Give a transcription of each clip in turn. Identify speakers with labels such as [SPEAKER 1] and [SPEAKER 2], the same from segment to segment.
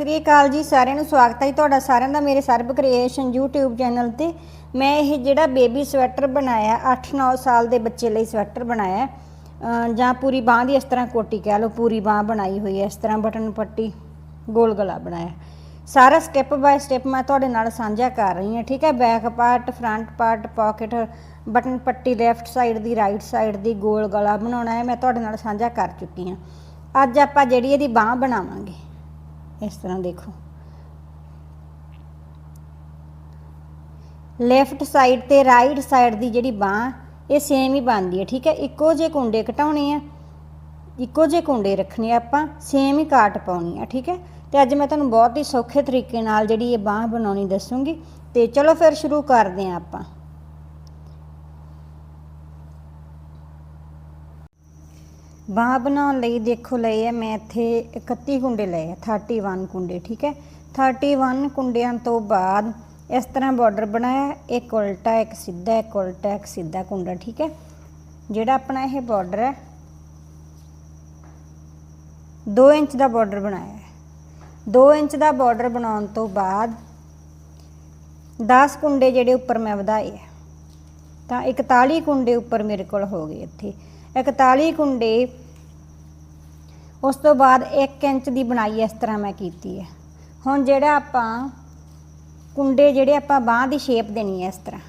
[SPEAKER 1] ਸ੍ਰੀ ਅਕਾਲ ਜੀ, ਸਾਰਿਆਂ ਨੂੰ ਸਵਾਗਤ ਹੈ ਜੀ ਤੁਹਾਡਾ ਸਾਰਿਆਂ ਦਾ ਮੇਰੇ ਸਰਬ ਕ੍ਰੀਏਸ਼ਨ YouTube ਚੈਨਲ ਤੇ। ਮੈਂ ਇਹ ਜਿਹੜਾ ਬੇਬੀ ਸਵੈਟਰ ਬਣਾਇਆ 8-9 ਸਾਲ ਦੇ ਬੱਚੇ ਲਈ ਸਵੈਟਰ ਬਣਾਇਆ ਜਾਂ ਪੂਰੀ ਬਾਹ ਦੀ ਇਸ ਤਰ੍ਹਾਂ ਕੋਟੀ ਕਹਿ ਲਓ, ਪੂਰੀ ਬਾਹ ਬਣਾਈ ਹੋਈ ਹੈ, ਇਸ ਤਰ੍ਹਾਂ ਬਟਨ ਪੱਟੀ ਗੋਲ ਗਲਾ ਬਣਾਇਆ। ਸਾਰਾ ਸਟੈਪ ਬਾਏ ਸਟੈਪ ਮੈਂ ਤੁਹਾਡੇ ਨਾਲ ਸਾਂਝਾ ਕਰ ਰਹੀ ਹਾਂ, ਠੀਕ ਹੈ? Back part front part pocket button ਪੱਟੀ ਲੈਫਟ ਸਾਈਡ ਦੀ ਰਾਈਟ ਸਾਈਡ ਦੀ ਗੋਲ ਗਲਾ ਬਣਾਉਣਾ ਹੈ, ਮੈਂ ਤੁਹਾਡੇ ਨਾਲ ਸਾਂਝਾ ਕਰ ਚੁੱਕੀ ਹਾਂ। ਅੱਜ ਆਪਾਂ ਜਿਹੜੀ ਇਹਦੀ ਬਾਹ ਬਣਾਵਾਂਗੇ। ਇਸ ਤਰ੍ਹਾਂ ਦੇਖੋ। ਲੈਫਟ ਸਾਈਡ ਤੇ ਰਾਈਟ ਸਾਈਡ ਦੀ ਜਿਹੜੀ ਬਾਹ, ਇਹ ਸੇਮ ਹੀ ਬਣਦੀ ਹੈ, ਠੀਕ ਹੈ? ਇੱਕੋ ਜਿਹੇ ਕੁੰਡੇ ਘਟਾਉਣੇ ਆ, ਇੱਕੋ ਜਿਹੇ ਕੁੰਡੇ ਰੱਖਣੇ ਆਪਾਂ ਸੇਮ ਹੀ ਕਾਟ ਪਾਉਣੀ ਆ, ਠੀਕ ਹੈ? ਤੇ ਅੱਜ ਮੈਂ ਤੁਹਾਨੂੰ ਬਹੁਤ ਹੀ ਸੌਖੇ ਤਰੀਕੇ ਨਾਲ ਜਿਹੜੀ ਇਹ ਬਾਹ ਬਣਾਉਣੀ ਦੱਸੂਗੀ। ਤੇ ਚਲੋ ਫਿਰ ਸ਼ੁਰੂ ਕਰਦੇ ਹਾਂ ਆਪਾਂ। ਬਾਹ ਬਣਾਉਣ ਲਈ ਦੇਖੋ ਲਏ ਹੈ ਮੈਂ ਇੱਥੇ 31 ਕੁੰਡੇ ਲਏ ਆ 31 ਕੁੰਡੇ, ਠੀਕ ਹੈ? 31 ਕੁੰਡਿਆਂ ਤੋਂ ਬਾਅਦ ਇਸ ਤਰ੍ਹਾਂ ਬਾਰਡਰ ਬਣਾਇਆ, ਇੱਕ ਉਲਟਾ, ਇੱਕ ਸਿੱਧਾ, ਇੱਕ ਉਲਟਾ, ਇੱਕ ਸਿੱਧਾ ਕੁੰਡਾ, ਠੀਕ ਹੈ? ਜਿਹੜਾ ਆਪਣਾ ਇਹ ਬਾਰਡਰ ਹੈ 2 ਇੰਚ ਦਾ ਬਾਰਡਰ ਬਣਾਇਆ ਹੈ। 2 ਇੰਚ ਦਾ ਬਾਰਡਰ ਬਣਾਉਣ ਤੋਂ ਬਾਅਦ 10 ਕੁੰਡੇ ਜਿਹੜੇ ਉੱਪਰ ਮੈਂ ਵਧਾਏ ਤਾਂ 41 ਕੁੰਡੇ ਉੱਪਰ ਮੇਰੇ ਕੋਲ ਹੋ ਗਏ ਇੱਥੇ। 41 ਕੁੰਡੇ। ਉਸ ਤੋਂ ਬਾਅਦ 1 ਇੰਚ ਦੀ ਬਣਾਈ ਇਸ ਤਰ੍ਹਾਂ ਮੈਂ ਕੀਤੀ ਹੈ। ਹੁਣ ਜਿਹੜਾ ਆਪਾਂ ਕੁੰਡੇ ਜਿਹੜੇ ਆਪਾਂ ਬਾਹ ਦੀ ਸ਼ੇਪ ਦੇਣੀ ਹੈ ਇਸ ਤਰ੍ਹਾਂ।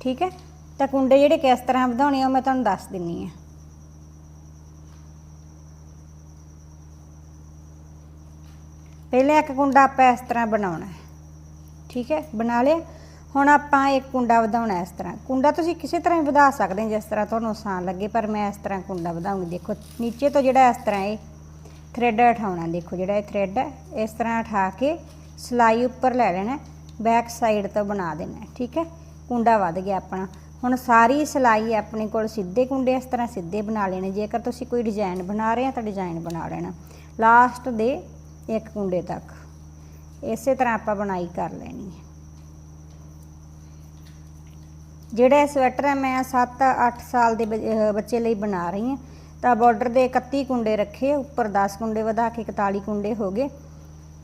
[SPEAKER 1] ਠੀਕ ਹੈ? ਤਾਂ ਕੁੰਡੇ ਜਿਹੜੇ ਕਿਸ ਤਰ੍ਹਾਂ ਵਧਾਉਣੇ ਆ ਉਹ ਮੈਂ ਤੁਹਾਨੂੰ ਦੱਸ ਦਿੰਨੀ ਆ ਪਹਿਲੇ ਇੱਕ ਕੁੰਡਾ ਆਪਾਂ ਇਸ ਤਰ੍ਹਾਂ ਬਣਾਉਣਾ ਠੀਕ ਹੈ? ਬਣਾ ਲਿਆ। ਹੁਣ ਆਪਾਂ ਇੱਕ ਕੁੰਡਾ ਵਧਾਉਣਾ ਇਸ ਤਰ੍ਹਾਂ। ਕੁੰਡਾ ਤੁਸੀਂ ਕਿਸੇ ਤਰ੍ਹਾਂ ਹੀ ਵਧਾ ਸਕਦੇ ਹੋ, ਜਿਸ ਤਰ੍ਹਾਂ ਤੁਹਾਨੂੰ ਆਸਾਨ ਲੱਗੇ, ਪਰ ਮੈਂ ਇਸ ਤਰ੍ਹਾਂ ਕੁੰਡਾ ਵਧਾਉਂਗੀ। ਦੇਖੋ, ਨੀਚੇ ਤੋਂ ਜਿਹੜਾ ਇਸ ਤਰ੍ਹਾਂ ਇਹ ਥ੍ਰੈਡ ਉਠਾਉਣਾ, ਦੇਖੋ ਜਿਹੜਾ ਇਹ ਥ੍ਰੈਡ ਹੈ, ਇਸ ਤਰ੍ਹਾਂ ਉਠਾ ਕੇ ਸਲਾਈ ਉੱਪਰ ਲੈ ਲੈਣਾ ਬੈਕ ਸਾਈਡ ਤੋਂ ਬਣਾ ਦੇਣਾ, ਠੀਕ ਹੈ? ਕੁੰਡਾ ਵੱਧ ਗਿਆ ਆਪਣਾ। ਹੁਣ ਸਾਰੀ ਸਲਾਈ ਆਪਣੇ ਕੋਲ ਸਿੱਧੇ ਕੁੰਡੇ ਇਸ ਤਰ੍ਹਾਂ ਸਿੱਧੇ ਬਣਾ ਲੈਣੇ। ਜੇਕਰ ਤੁਸੀਂ ਕੋਈ ਡਿਜ਼ਾਈਨ ਬਣਾ ਰਹੇ ਆ ਤਾਂ ਡਿਜ਼ਾਈਨ ਬਣਾ ਲੈਣਾ। ਲਾਸਟ ਦੇ ਇੱਕ ਕੁੰਡੇ ਤੱਕ। ਇਸੇ ਤਰ੍ਹਾਂ ਆਪਾਂ ਬਣਾਈ ਕਰ ਲੈਣੀ ਹੈ। ਜਿਹੜਾ ਇਹ ਸਵੈਟਰ ਹੈ, ਮੈਂ 7-8 ਸਾਲ ਦੇ ਬ- ਬੱਚੇ ਲਈ ਬਣਾ ਰਹੀ ਹਾਂ। ਤਾਂ ਬਾਰਡਰ ਦੇ 31 ਕੁੰਡੇ ਰੱਖੇ ਉੱਪਰ 10 ਕੁੰਡੇ ਵਧਾ ਕੇ 41 ਕੁੰਡੇ ਹੋ ਗਏ।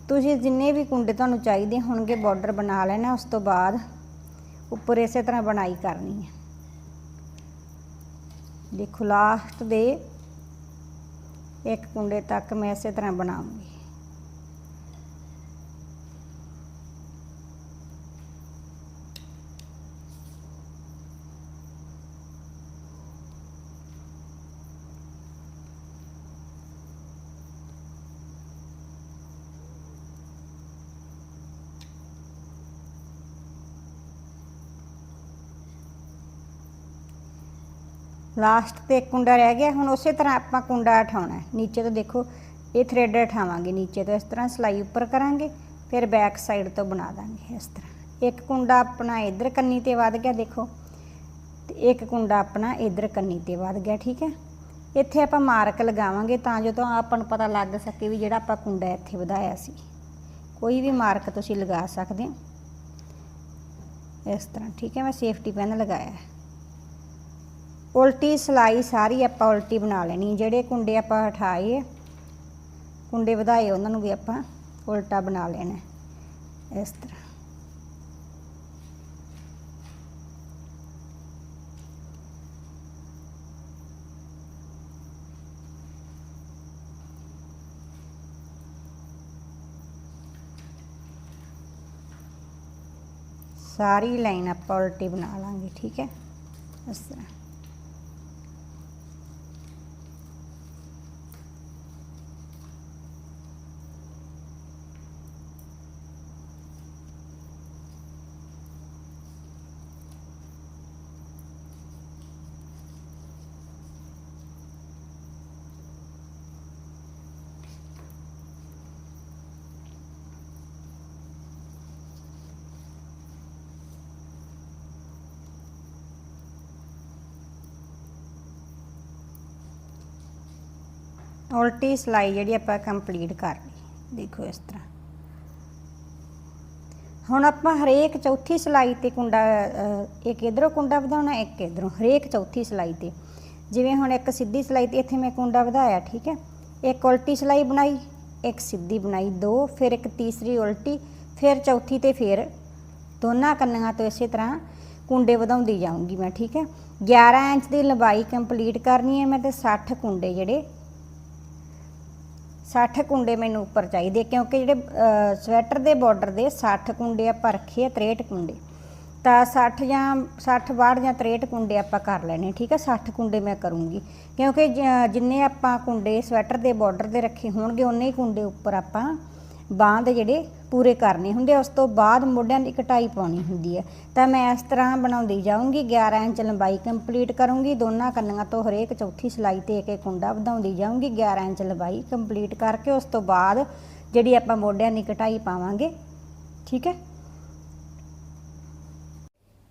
[SPEAKER 1] ਤੁਸੀਂ ਜਿੰਨੇ ਵੀ ਕੁੰਡੇ ਤੁਹਾਨੂੰ ਚਾਹੀਦੇ ਹੋਣਗੇ ਬਾਰਡਰ ਬਣਾ ਲੈਣਾ, ਉਸ ਤੋਂ ਬਾਅਦ ਉੱਪਰ ਇਸੇ ਤਰ੍ਹਾਂ ਬਣਾਈ ਕਰਨੀ ਹੈ। ਦੇਖੋ ਲਾਸਟ ਦੇ ਇੱਕ ਕੁੰਡੇ ਤੱਕ ਮੈਂ ਇਸੇ ਤਰ੍ਹਾਂ ਬਣਾਉਂਗੀ। ਲਾਸਟ ਤੇ ਇੱਕ ਕੁੰਡਾ ਰਹਿ ਗਿਆ, ਹੁਣ ਉਸੇ ਤਰ੍ਹਾਂ ਆਪਾਂ ਕੁੰਡਾ ਉਠਾਉਣਾ ਨੀਚੇ ਤੋਂ ਦੇਖੋ, ਇਹ ਥ੍ਰੈਡ ਉਠਾਵਾਂਗੇ, ਨੀਚੇ ਤੋਂ ਇਸ ਤਰ੍ਹਾਂ ਸਲਾਈ ਉੱਪਰ ਕਰਾਂਗੇ, ਫਿਰ ਬੈਕ ਸਾਈਡ ਤੋਂ ਬਣਾ ਦਾਂਗੇ ਇਸ ਤਰ੍ਹਾਂ। ਇੱਕ ਕੁੰਡਾ ਆਪਣਾ ਇਧਰ ਕੰਨੀ ਤੇ ਵੱਧ ਗਿਆ, ਦੇਖੋ। ਤੇ ਇੱਕ ਕੁੰਡਾ ਆਪਣਾ ਇਧਰ ਕੰਨੀ ਤੇ ਵੱਧ ਗਿਆ, ਠੀਕ ਹੈ? ਇੱਥੇ ਆਪਾਂ ਮਾਰਕ ਲਗਾਵਾਂਗੇ ਤਾਂ ਜੋ ਤਾਂ ਆਪਾਂ ਨੂੰ ਪਤਾ ਲੱਗ ਸਕੇ ਵੀ ਜਿਹੜਾ ਆਪਾਂ ਕੁੰਡਾ ਇੱਥੇ ਵਧਾਇਆ ਸੀ। ਕੋਈ ਵੀ ਮਾਰਕ ਤੁਸੀਂ ਲਗਾ ਸਕਦੇ ਹੋ। ਇਸ ਤਰ੍ਹਾਂ, ਠੀਕ ਹੈ? ਮੈਂ ਸੇਫਟੀ ਪੈਨ ਲਗਾਇਆ ਹੈ। ਉਲਟੀ ਸਲਾਈ ਸਾਰੀ ਆਪਾਂ ਉਲਟੀ ਬਣਾ ਲੈਣੀ ਜਿਹੜੇ ਕੁੰਡੇ ਆਪਾਂ ਹਟਾਏ ਕੁੰਡੇ ਵਧਾਏ ਉਹਨਾਂ ਨੂੰ ਵੀ ਆਪਾਂ ਉਲਟਾ ਬਣਾ ਲੈਣਾ ਇਸ ਤਰ੍ਹਾਂ। ਸਾਰੀ ਲਾਈਨ ਆਪਾਂ ਉਲਟੀ ਬਣਾ ਲਾਂਗੇ, ਠੀਕ ਹੈ? ਇਸ ਤਰ੍ਹਾਂ। ਉਲਟੀ ਸਲਾਈ ਜਿਹੜੀ ਆਪਾਂ ਕੰਪਲੀਟ ਕਰ ਲਈ। ਦੇਖੋ ਇਸ ਤਰ੍ਹਾਂ। ਹੁਣ ਆਪਾਂ ਹਰੇਕ ਚੌਥੀ ਸਲਾਈ ਤੇ ਕੁੰਡਾ ਇੱਕ ਇਧਰੋਂ ਕੁੰਡਾ ਵਧਾਉਣਾ, ਇੱਕ ਇਧਰੋਂ। ਹਰੇਕ ਚੌਥੀ ਸਲਾਈ ਤੇ। ਜਿਵੇਂ ਹੁਣ ਇੱਕ ਸਿੱਧੀ ਸਲਾਈ ਤੇ ਇੱਥੇ ਮੈਂ ਕੁੰਡਾ ਵਧਾਇਆ, ਠੀਕ ਹੈ? ਇੱਕ ਉਲਟੀ ਸਲਾਈ ਬਣਾਈ, ਇੱਕ ਸਿੱਧੀ ਬਣਾਈ, ਦੋ, ਫਿਰ ਇੱਕ ਤੀਸਰੀ ਉਲਟੀ, ਫਿਰ ਚੌਥੀ ਤੇ ਫਿਰ ਦੋਨਾਂ ਕੰਨਾਂ ਤੋਂ ਇਸੇ ਤਰ੍ਹਾਂ ਕੁੰਡੇ ਵਧਾਉਂਦੀ ਜਾਊਂਗੀ ਮੈਂ, ਠੀਕ ਹੈ? 11 ਇੰਚ ਦੀ ਲੰਬਾਈ ਕੰਪਲੀਟ ਕਰਨੀ ਹੈ ਮੈਂ ਤੇ 60 ਕੁੰਡੇ ਜਿਹੜੇ 60 ਕੁੰਡੇ ਮੈਨੂੰ ਉੱਪਰ ਚਾਹੀਦੇ, ਕਿਉਂਕਿ ਜਿਹੜੇ ਸਵੈਟਰ ਦੇ ਬਾਰਡਰ ਦੇ 60 ਕੁੰਡੇ ਆਪਾਂ ਰੱਖੇ ਆ 63 ਕੁੰਡੇ। ਤਾਂ 60 ਜਾਂ 60 62 ਜਾਂ 63 ਕੁੰਡੇ ਆਪਾਂ ਕਰ ਲੈਣੇ, ਠੀਕ ਆ? 60 ਕੁੰਡੇ ਮੈਂ ਕਰੂੰਗੀ। ਕਿਉਂਕਿ ਜ- ਜਿੰਨੇ ਆਪਾਂ ਕੁੰਡੇ ਸਵੈਟਰ ਦੇ ਬਾਰਡਰ ਦੇ ਰੱਖੇ ਹੋਣਗੇ ਉਨੇ ਹੀ ਕੁੰਡੇ ਉੱਪਰ ਆਪਾਂ ਬਾਂਹ ਦੇ ਜਿਹੜੇ ਪੂਰੇ ਕਰਨੇ ਹੁੰਦੇ ਉਸ ਤੋਂ ਬਾਅਦ ਮੋਢਿਆਂ ਦੀ ਕਟਾਈ ਪਾਉਣੀ ਹੁੰਦੀ ਹੈ ਤਾਂ ਮੈਂ ਇਸ ਤਰ੍ਹਾਂ ਬਣਾਉਂਦੀ ਜਾਊਂਗੀ 11 ਇੰਚ ਲੰਬਾਈ ਕੰਪਲੀਟ ਕਰੂੰਗੀ, ਦੋਨਾਂ ਕੰਨਾਂ ਤੋਂ ਹਰੇਕ ਚੌਥੀ ਸਿਲਾਈ ਤੇ ਇੱਕ ਇੱਕ ਕੁੰਡਾ ਵਧਾਉਂਦੀ ਜਾਊਂਗੀ 11 ਇੰਚ ਲੰਬਾਈ ਕੰਪਲੀਟ ਕਰਕੇ ਉਸ ਤੋਂ ਬਾਅਦ ਜਿਹੜੀ ਆਪਾਂ ਮੋਢਿਆਂ ਦੀ ਕਟਾਈ ਪਾਵਾਂਗੇ, ਠੀਕ ਹੈ?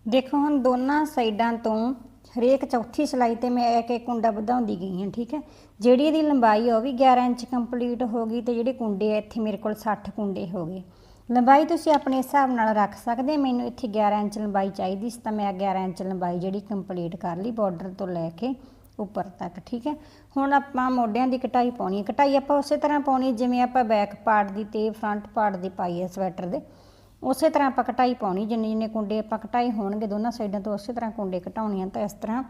[SPEAKER 1] ਦੇਖੋ ਹੁਣ ਦੋਨਾਂ ਸਾਈਡਾਂ ਤੋਂ ਹਰੇਕ ਚੌਥੀ ਸਿਲਾਈ ਤੇ ਮੈਂ ਇੱਕ ਇੱਕ ਕੁੰਡਾ ਵਧਾਉਂਦੀ ਗਈ ਹਾਂ, ਠੀਕ ਹੈ? ਜਿਹੜੀ ਇਹਦੀ ਲੰਬਾਈ ਆ ਉਹ ਵੀ 11 ਇੰਚ ਕੰਪਲੀਟ ਹੋ ਗਈ ਤੇ ਜਿਹੜੇ ਕੁੰਡੇ ਆ ਇੱਥੇ ਮੇਰੇ ਕੋਲ 60 ਕੁੰਡੇ ਹੋ ਗਏ। ਲੰਬਾਈ ਤੁਸੀਂ ਆਪਣੇ ਹਿਸਾਬ ਨਾਲ ਰੱਖ ਸਕਦੇ ਮੈਨੂੰ ਇੱਥੇ 11 ਇੰਚ ਲੰਬਾਈ ਚਾਹੀਦੀ ਸੀ ਤਾਂ ਮੈਂ 11 ਇੰਚ ਲੰਬਾਈ ਜਿਹੜੀ ਕੰਪਲੀਟ ਕਰ ਲਈ ਬਾਰਡਰ ਤੋਂ ਲੈ ਕੇ ਉੱਪਰ ਤੱਕ, ਠੀਕ ਹੈ? ਹੁਣ ਆਪਾਂ ਮੋਢਿਆਂ ਦੀ ਕਟਾਈ ਪਾਉਣੀ ਹੈ। ਕਟਾਈ ਆਪਾਂ ਉਸੇ ਤਰ੍ਹਾਂ ਪਾਉਣੀ ਜਿਵੇਂ ਆਪਾਂ ਬੈਕ ਪਾਰਟ ਦੀ ਤੇ ਫਰੰਟ ਪਾਰਟ ਦੀ ਪਾਈ ਹੈ ਸਵੈਟਰ ਦੇ। ਉਸੇ ਤਰ੍ਹਾਂ ਆਪਾਂ ਕਟਾਈ ਪਾਉਣੀ, ਜਿੰਨੇ ਜਿੰਨੇ ਕੁੰਡੇ ਆਪਾਂ ਕਟਾਈ ਹੋਣਗੇ ਦੋਨਾਂ ਸਾਈਡਾਂ ਤੋਂ ਉਸੇ ਤਰ੍ਹਾਂ ਕੁੰਡੇ ਘਟਾਉਣੇ ਆ ਤਾਂ ਇਸ ਤਰ੍ਹਾਂ।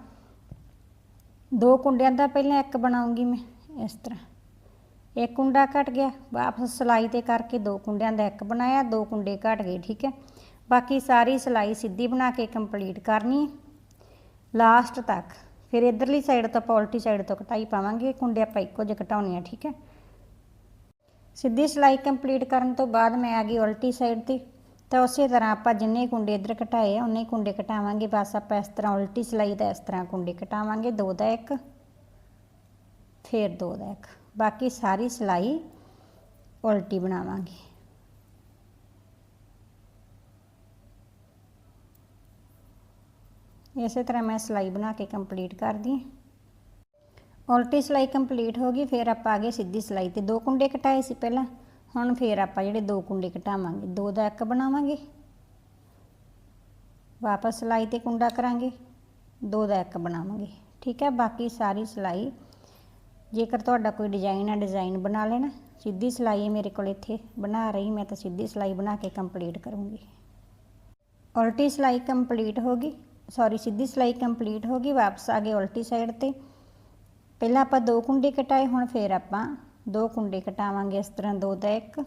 [SPEAKER 1] ਦੋ ਕੁੰਡਿਆਂ ਦਾ ਪਹਿਲਾਂ ਇੱਕ ਬਣਾਉਂਗੀ ਮੈਂ, ਇਸ ਤਰ੍ਹਾਂ। ਇੱਕ ਕੁੰਡਾ ਘਟ ਗਿਆ, ਵਾਪਸ ਸਿਲਾਈ ਤੇ ਕਰਕੇ ਦੋ ਕੁੰਡਿਆਂ ਦਾ ਇੱਕ ਬਣਾਇਆ, ਦੋ ਕੁੰਡੇ ਘਟ ਗਏ, ਠੀਕ ਹੈ। ਬਾਕੀ ਸਾਰੀ ਸਿਲਾਈ ਸਿੱਧੀ ਬਣਾ ਕੇ ਕੰਪਲੀਟ ਕਰਨੀ ਲਾਸਟ ਤੱਕ, ਫਿਰ ਇਧਰਲੀ ਸਾਈਡ ਤੋਂ ਪੌਲਟੀ ਸਾਈਡ ਤੋਂ ਕਟਾਈ ਪਾਵਾਂਗੇ ਕੁੰਡੇ ਆਪਾਂ ਇੱਕੋ ਜਿਹੇ ਘਟਾਉਣੇ ਆ, ਠੀਕ ਹੈ। ਸਿੱਧੀ ਸਿਲਾਈ ਕੰਪਲੀਟ ਕਰਨ ਤੋਂ ਬਾਅਦ ਮੈਂ ਆ ਗਈ ਉਲਟੀ ਸਾਈਡ ਤੇ। ਤਾਂ ਉਸੇ ਤਰ੍ਹਾਂ ਆਪਾਂ ਜਿੰਨੇ ਕੁੰਡੇ ਇੱਧਰ ਘਟਾਏ ਆ ਉਨੇ ਹੀ ਕੁੰਡੇ ਘਟਾਵਾਂਗੇ। ਬਸ ਆਪਾਂ ਇਸ ਤਰ੍ਹਾਂ ਉਲਟੀ ਸਿਲਾਈ ਦਾ ਇਸ ਤਰ੍ਹਾਂ ਕੁੰਡੇ ਘਟਾਵਾਂਗੇ, ਦੋ ਦਾ ਇੱਕ, ਫਿਰ ਦੋ ਦਾ ਇੱਕ। ਬਾਕੀ ਸਾਰੀ ਸਿਲਾਈ ਉਲਟੀ ਬਣਾਵਾਂਗੇ। ਇਸੇ ਤਰ੍ਹਾਂ ਮੈਂ ਸਿਲਾਈ ਬਣਾ ਕੇ ਕੰਪਲੀਟ ਕਰਦੀ ਹਾਂ। ਉਲਟੀ ਸਿਲਾਈ ਕੰਪਲੀਟ ਹੋ ਗਈ, ਫਿਰ ਆਪਾਂ ਆ ਗਏ ਸਿੱਧੀ ਸਿਲਾਈ ਤੇ। ਦੋ ਕੁੰਡੇ ਕਟਾਏ ਸੀ ਪਹਿਲਾਂ। ਹੁਣ ਫਿਰ ਆਪਾਂ ਜਿਹੜੇ ਦੋ ਕੁੰਡੇ ਕਟਾਵਾਂਗੇ ਦੋ ਦਾ ਇੱਕ ਬਣਾਵਾਂਗੇ। ਵਾਪਸ ਸਿਲਾਈ ਤੇ ਕੁੰਡਾ ਕਰਾਂਗੇ, ਦੋ ਦਾ ਇੱਕ ਬਣਾਵਾਂਗੇ। ਠੀਕ ਹੈ, ਬਾਕੀ ਸਾਰੀ ਸਿਲਾਈ, ਜੇਕਰ ਤੁਹਾਡਾ ਕੋਈ ਡਿਜ਼ਾਈਨ ਹੈ ਡਿਜ਼ਾਈਨ ਬਣਾ ਲੈਣਾ। ਸਿੱਧੀ ਸਿਲਾਈ ਹੈ ਮੇਰੇ ਕੋਲ ਇੱਥੇ ਬਣਾ ਰਹੀ, ਮੈਂ ਤਾਂ ਸਿੱਧੀ ਸਿਲਾਈ ਬਣਾ ਕੇ ਕੰਪਲੀਟ ਕਰੂੰਗੀ। ਉਲਟੀ ਸਿਲਾਈ ਕੰਪਲੀਟ ਹੋ ਗਈ ਸੌਰੀ ਸਿੱਧੀ ਸਿਲਾਈ ਕੰਪਲੀਟ ਹੋ ਗਈ, ਵਾਪਸ ਆ ਗਏ ਉਲਟੀ ਸਾਈਡ ਤੇ। ਪਹਿਲਾਂ ਆਪਾਂ ਦੋ ਕੁੰਡੇ ਕਟਾਏ, ਹੁਣ ਫੇਰ ਆਪਾਂ ਦੋ ਕੁੰਡੇ ਕਟਾਵਾਂਗੇ ਇਸ ਤਰ੍ਹਾਂ ਦੋ ਦਾ ਇੱਕ।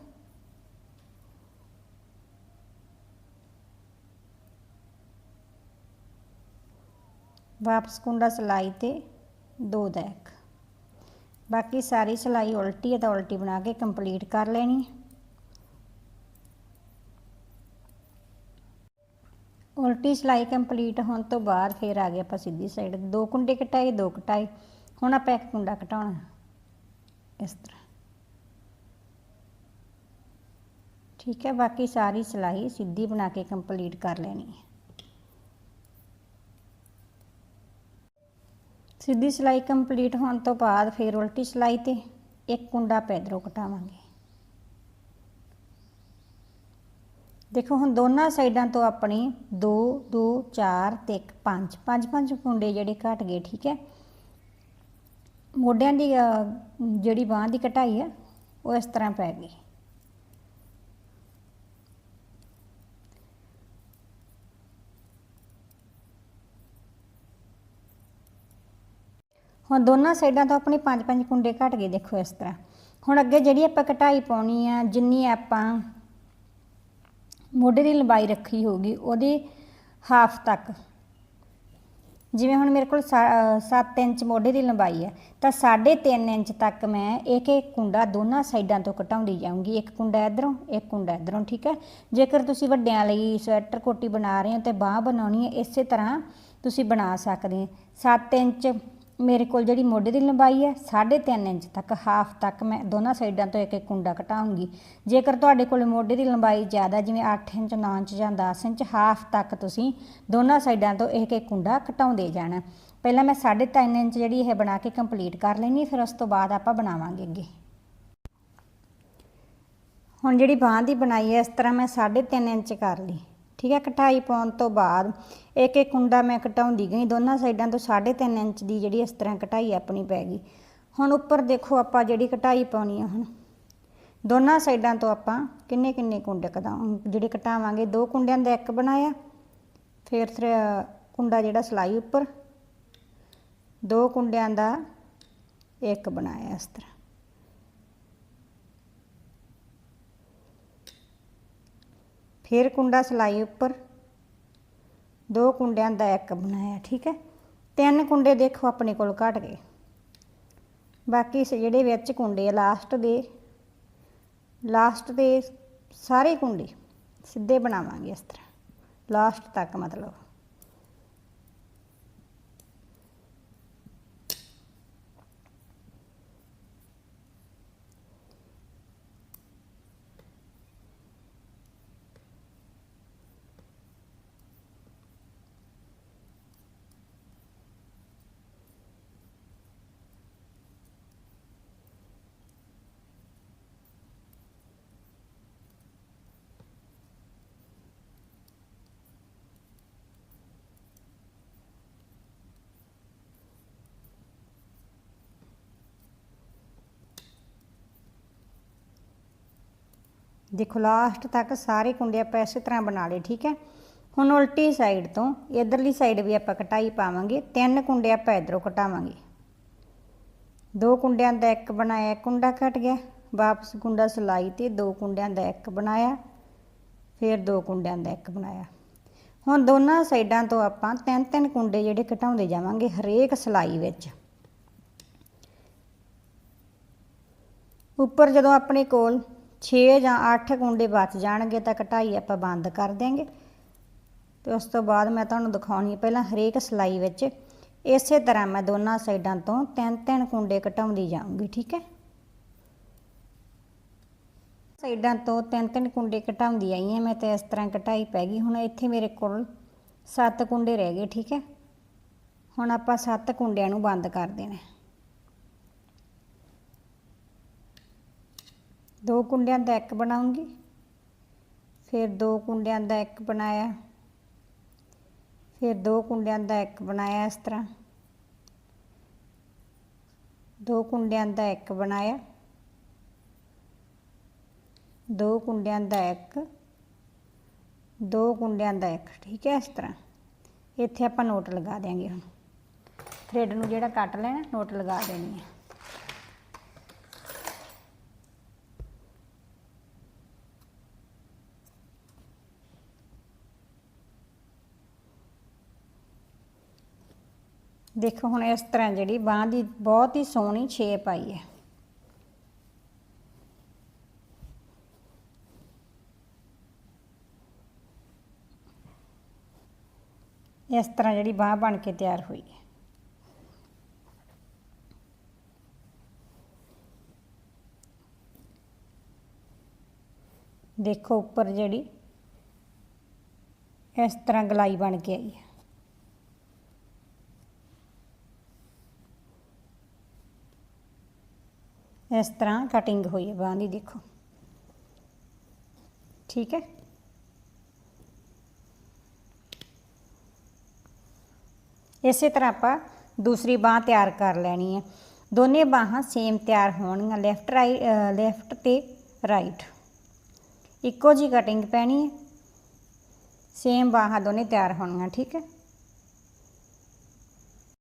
[SPEAKER 1] ਵਾਪਸ ਕੁੰਡਾ ਸਿਲਾਈ ਤੇ ਦੋ ਦਾ ਇੱਕ। ਬਾਕੀ ਸਾਰੀ ਸਿਲਾਈ ਉਲਟੀ ਹੈ ਤਾਂ ਉਲਟੀ ਬਣਾ ਕੇ ਕੰਪਲੀਟ ਕਰ ਲੈਣੀ ਉਲਟੀ ਸਿਲਾਈ ਕੰਪਲੀਟ ਹੋਣ ਤੋਂ ਬਾਅਦ ਫਿਰ ਆ ਗਏ ਆਪਾਂ ਸਿੱਧੀ ਸਾਈਡ। ਦੋ ਕੁੰਡੇ ਕਟਾਏ, ਦੋ ਕਟਾਏ। ਹੁਣ ਆਪਾਂ ਇੱਕ ਕੁੰਡਾ ਘਟਾਉਣਾ ਇਸ ਤਰ੍ਹਾਂ। ਠੀਕ ਹੈ, ਬਾਕੀ ਸਾਰੀ ਸਿਲਾਈ ਸਿੱਧੀ ਬਣਾ ਕੇ ਕੰਪਲੀਟ ਕਰ ਲੈਣੀ ਹੈ। ਸਿੱਧੀ ਸਿਲਾਈ ਕੰਪਲੀਟ ਹੋਣ ਤੋਂ ਬਾਅਦ ਫਿਰ ਉਲਟੀ ਸਿਲਾਈ ਤੇ ਇੱਕ ਕੁੰਡਾ ਪੈਦਰੋਂ ਘਟਾਵਾਂਗੇ ਦੇਖੋ, ਹੁਣ ਦੋਨਾਂ ਸਾਈਡਾਂ ਤੋਂ ਆਪਣੀ 2 2 4 ਤੇ 1 5 ਪੰਜ ਪੰਜ ਕੁੰਡੇ ਜਿਹੜੇ ਘਟ ਗਏ, ਠੀਕ ਹੈ? ਮੋਢਿਆਂ ਦੀ ਅਹ, ਜਿਹੜੀ ਬਾਹ ਦੀ ਕਟਾਈ ਆ ਉਹ ਇਸ ਤਰ੍ਹਾਂ ਪੈ ਗਈ। ਹੁਣ ਦੋਨਾਂ ਸਾਈਡਾਂ ਤੋਂ ਆਪਣੇ ਪੰਜ ਪੰਜ ਕੁੰਡੇ ਘਟ ਗਏ ਦੇਖੋ ਇਸ ਤਰ੍ਹਾਂ। ਹੁਣ ਅੱਗੇ ਜਿਹੜੀ ਆਪਾਂ ਕਟਾਈ ਪਾਉਣੀ ਆ ਜਿੰਨੀ ਆਪਾਂ ਮੋਢੇ ਦੀ ਲੰਬਾਈ ਰੱਖੀ ਹੋਗੀ ਉਹਦੀ ਹਾਫ ਤੱਕ। ਜਿਵੇਂ ਹੁਣ ਮੇਰੇ ਕੋਲ 7 ਇੰਚ ਮੋਢੇ ਦੀ ਲੰਬਾਈ ਹੈ, ਤਾਂ 3.5 ਇੰਚ ਤੱਕ ਮੈਂ ਇੱਕ ਇੱਕ ਕੁੰਡਾ ਦੋਨਾਂ ਸਾਈਡਾਂ ਤੋਂ ਘਟਾਉਂਦੀ ਜਾਊਂਗੀ। ਇੱਕ ਕੁੰਡਾ ਇਧਰੋਂ, ਇੱਕ ਕੁੰਡਾ ਇਧਰੋਂ, ਠੀਕ ਹੈ? ਜੇਕਰ ਤੁਸੀਂ ਵੱਡਿਆਂ ਲਈ ਸਵੈਟਰ ਕੋਟੀ ਬਣਾ ਰਹੇ ਹੋ ਤੇ ਬਾਹ ਬਣਾਉਣੀ ਹੈ, ਇਸੇ ਤਰ੍ਹਾਂ ਤੁਸੀਂ ਬਣਾ ਸਕਦੇ ਹੋ। 7 ਇੰਚ ਮੇਰੇ ਕੋਲ ਜਿਹੜੀ ਮੋਢੇ ਦੀ ਲੰਬਾਈ ਹੈ 3.5 ਇੰਚ ਤੱਕ, ਹਾਫ ਤੱਕ ਮੈਂ ਦੋਨਾਂ ਸਾਈਡਾਂ ਤੋਂ ਇੱਕ ਇੱਕ ਕੁੰਡਾ ਘਟਾਉਂਗੀ ਜੇਕਰ ਤੁਹਾਡੇ ਕੋਲ ਮੋਢੇ ਦੀ ਲੰਬਾਈ ਜ਼ਿਆਦਾ, ਜਿਵੇਂ 8 ਇੰਚ 9 ਇੰਚ ਜਾਂ 10 ਇੰਚ, ਹਾਫ ਤੱਕ ਤੁਸੀਂ ਦੋਨਾਂ ਸਾਈਡਾਂ ਤੋਂ ਇੱਕ ਇੱਕ ਕੁੰਡਾ ਘਟਾਉਂਦੇ ਜਾਣਾ। ਪਹਿਲਾਂ ਮੈਂ 3.5 ਇੰਚ ਜਿਹੜੀ ਇਹ ਬਣਾ ਕੇ ਕੰਪਲੀਟ ਕਰ ਲੈਣੀ ਫਿਰ ਉਸ ਤੋਂ ਬਾਅਦ ਆਪਾਂ ਬਣਾਵਾਂਗੇ ਅੱਗੇ। ਹੁਣ ਜਿਹੜੀ ਬਾਂਹ ਦੀ ਬਣਾਈ ਹੈ, ਇਸ ਤਰ੍ਹਾਂ ਮੈਂ 3.5 ਇੰਚ ਕਰ ਲਈ। ਠੀਕ ਹੈ, ਕਟਾਈ ਪਾਉਣ ਤੋਂ ਬਾਅਦ ਇੱਕ ਇੱਕ ਕੁੰਡਾ ਮੈਂ ਘਟਾਉਂਦੀ ਗਈ। ਦੋਨਾਂ ਸਾਈਡਾਂ ਤੋਂ 3.5 ਇੰਚ ਦੀ ਜਿਹੜੀ ਇਸ ਤਰ੍ਹਾਂ ਕਟਾਈ ਆਪਣੀ ਪੈ ਗਈ। ਹੁਣ ਉੱਪਰ ਦੇਖੋ ਆਪਾਂ ਜਿਹੜੀ ਕਟਾਈ ਪਾਉਣੀ ਆ ਹੁਣ। ਦੋਨਾਂ ਸਾਈਡਾਂ ਤੋਂ ਆਪਾਂ ਕਿੰਨੇ ਕਿੰਨੇ ਕੁੰਡੇ ਕਦਾ, ਜਿਹੜੇ ਕਟਾਵਾਂਗੇ, ਦੋ ਕੁੰਡਿਆਂ ਦਾ ਇੱਕ ਬਣਾਇਆ। ਫਿਰ ਕੁੰਡਾ ਜਿਹੜਾ ਸਲਾਈ ਉੱਪਰ, ਦੋ ਕੁੰਡਿਆਂ ਦਾ ਇੱਕ ਬਣਾਇਆ ਇਸ ਤਰ੍ਹਾਂ। ਫਿਰ ਕੁੰਡਾ ਸਲਾਈ ਉੱਪਰ। ਦੋ ਕੁੰਡਿਆਂ ਦਾ ਇੱਕ ਬਣਾਇਆ, ਠੀਕ ਹੈ? ਤਿੰਨ ਕੁੰਡੇ ਦੇਖੋ ਆਪਣੇ ਕੋਲ ਘਟ ਗਏ। ਬਾਕੀ ਸ- ਜਿਹੜੇ ਵਿੱਚ ਕੁੰਡੇ ਆ ਲਾਸਟ ਦੇ ਲਾਸਟ ਦੇ ਸਾਰੇ ਕੁੰਡੇ ਸਿੱਧੇ ਬਣਾਵਾਂਗੇ ਇਸ ਤਰ੍ਹਾਂ। ਲਾਸਟ ਤੱਕ ਮਤਲਬ। ਦੇਖੋ ਲਾਸਟ ਤੱਕ ਸਾਰੇ ਕੁੰਡੇ ਆਪਾਂ ਇਸੇ ਤਰ੍ਹਾਂ ਬਣਾ ਲਏ, ਠੀਕ ਹੈ? ਹੁਣ ਉਲਟੀ ਸਾਈਡ ਤੋਂ ਇਧਰਲੀ ਸਾਈਡ ਵੀ ਆਪਾਂ ਕਟਾਈ ਪਾਵਾਂਗੇ, ਤਿੰਨ ਕੁੰਡੇ ਆਪਾਂ ਇਧਰੋਂ ਕਟਾਵਾਂਗੇ। ਦੋ ਕੁੰਡਿਆਂ ਦਾ ਇੱਕ ਬਣਾਇਆ ਕੁੰਡਾ ਕੱਟ ਗਿਆ, ਵਾਪਸ ਕੁੰਡਾ ਸਲਾਈ ਤੇ ਦੋ ਕੁੰਡਿਆਂ ਦਾ ਇੱਕ ਬਣਾਇਆ, ਫਿਰ ਦੋ ਕੁੰਡਿਆਂ ਦਾ ਇੱਕ ਬਣਾਇਆ। ਹੁਣ ਦੋਨਾਂ ਸਾਈਡਾਂ ਤੋਂ ਆਪਾਂ ਤਿੰਨ ਤਿੰਨ ਕੁੰਡੇ ਜਿਹੜੇ ਘਟਾਉਂਦੇ ਜਾਵਾਂਗੇ ਹਰੇਕ ਸਲਾਈ ਵਿੱਚ। ਉੱਪਰ ਜਦੋਂ ਆਪਣੇ ਕੋਲ 6 ਜਾਂ 8 ਕੁੰਡੇ ਬਚ ਜਾਣਗੇ ਤਾਂ ਕਟਾਈ ਆਪਾਂ ਬੰਦ ਕਰ ਦਿਆਂਗੇ। ਤੇ ਉਸ ਤੋਂ ਬਾਅਦ ਮੈਂ ਤੁਹਾਨੂੰ ਦਿਖਾਉਣੀ ਹੈ ਪਹਿਲਾਂ ਹਰੇਕ ਸਲਾਈ ਵਿੱਚ। ਇਸੇ ਤਰ੍ਹਾਂ ਮੈਂ ਦੋਨਾਂ ਸਾਈਡਾਂ ਤੋਂ ਤਿੰਨ ਤਿੰਨ ਕੁੰਡੇ ਘਟਾਉਂਦੀ ਜਾਊਂਗੀ, ਠੀਕ ਹੈ? ਸਾਈਡਾਂ ਤੋਂ ਤਿੰਨ ਤਿੰਨ ਕੁੰਡੇ ਘਟਾਉਂਦੀ ਆਈ ਹਾਂ ਮੈਂ ਤੇ ਇਸ ਤਰ੍ਹਾਂ ਕਟਾਈ ਪੈ ਗਈ। ਹੁਣ ਇੱਥੇ ਮੇਰੇ ਕੋਲ ਸੱਤ ਕੁੰਡੇ ਰਹਿ ਗਏ, ਠੀਕ ਹੈ? ਹੁਣ ਆਪਾਂ ਸੱਤ ਕੁੰਡਿਆਂ ਨੂੰ ਬੰਦ ਕਰ ਦੇਣਾ। ਦੋ ਕੁੰਡਿਆਂ ਦਾ ਇੱਕ ਬਣਾਉਂਗੀ। ਫਿਰ ਦੋ ਕੁੰਡਿਆਂ ਦਾ ਇੱਕ ਬਣਾਇਆ। ਫਿਰ ਦੋ ਕੁੰਡਿਆਂ ਦਾ ਇੱਕ ਬਣਾਇਆ ਇਸ ਤਰ੍ਹਾਂ। ਦੋ ਕੁੰਡਿਆਂ ਦਾ ਇੱਕ ਬਣਾਇਆ। ਦੋ ਕੁੰਡਿਆਂ ਦਾ ਇੱਕ। ਦੋ ਕੁੰਡਿਆਂ ਦਾ ਇੱਕ, ਠੀਕ ਹੈ ਇਸ ਤਰ੍ਹਾਂ। ਇੱਥੇ ਆਪਾਂ ਨੋਟ ਲਗਾ ਦਿਆਂਗੇ ਹੁਣ। ਥ੍ਰੈਡ ਨੂੰ ਜਿਹੜਾ ਕੱਟ ਲੈਣਾ, ਨੋਟ ਲਗਾ ਦੇਣੀ ਹੈ। ਦੇਖੋ ਹੁਣ ਇਸ ਤਰ੍ਹਾਂ ਜਿਹੜੀ ਬਾਹ ਦੀ ਬਹੁਤ ਹੀ ਸੋਹਣੀ ਸ਼ੇਪ ਆਈ ਹੈ। ਇਸ ਤਰ੍ਹਾਂ ਜਿਹੜੀ ਬਾਹ ਬਣ ਕੇ ਤਿਆਰ ਹੋਈ ਹੈ। ਦੇਖੋ ਉੱਪਰ ਜਿਹੜੀ ਇਸ ਤਰ੍ਹਾਂ ਗਲਾਈ ਬਣ ਕੇ ਆਈ ਹੈ। ਇਸ ਤਰ੍ਹਾਂ ਕਟਿੰਗ ਹੋਈ ਹੈ ਬਾਂਹ ਦੀ ਦੇਖੋ ਠੀਕ ਹੈ ਇਸੇ ਤਰ੍ਹਾਂ ਆਪਾਂ ਦੂਸਰੀ ਬਾਹ ਤਿਆਰ ਕਰ ਲੈਣੀ ਹੈ ਦੋਨੇ ਬਾਹਾਂ ਸੇਮ ਤਿਆਰ ਹੋਣਗੀਆਂ ਲੈਫਟ ਰਾਈਟ ਲੈਫਟ ਤੇ ਰਾਈਟ ਇੱਕੋ ਜੀ ਕਟਿੰਗ ਪੈਣੀ ਹੈ ਸੇਮ ਬਾਹਾਂ ਦੋਨੇ ਤਿਆਰ ਹੋਣਗੀਆਂ ਠੀਕ ਹੈ